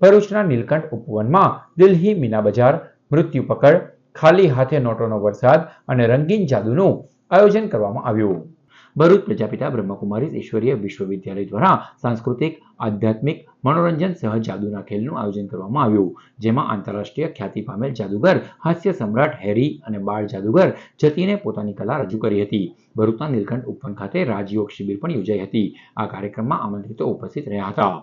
ભરૂચના નીલકંઠ ઉપવનમાં દિલ્હી મીના બજાર મૃત્યુ પકડ, ખાલી હાથે નોટોનો વરસાદ અને રંગીન જાદુનું આયોજન કરવામાં આવ્યું. ભરૂચ પ્રજાપિતા બ્રહ્મકુમારી ઈશ્વરીય વિશ્વવિદ્યાલય દ્વારા સાંસ્કૃતિક, આધ્યાત્મિક, મનોરંજન સહ જાદુના ખેલનું આયોજન કરવામાં આવ્યું, જેમાં આંતરરાષ્ટ્રીય ખ્યાતિ પામેલ જાદુગર, હાસ્ય સમ્રાટ હેરી અને બાળ જાદુગર જતીને પોતાની કલા રજૂ કરી હતી. ભરૂચના નીલકંઠ ઉપવન ખાતે રાજયોગ શિબિર પણ યોજાઈ હતી. આ કાર્યક્રમમાં આમંત્રિતો ઉપસ્થિત રહ્યા હતા.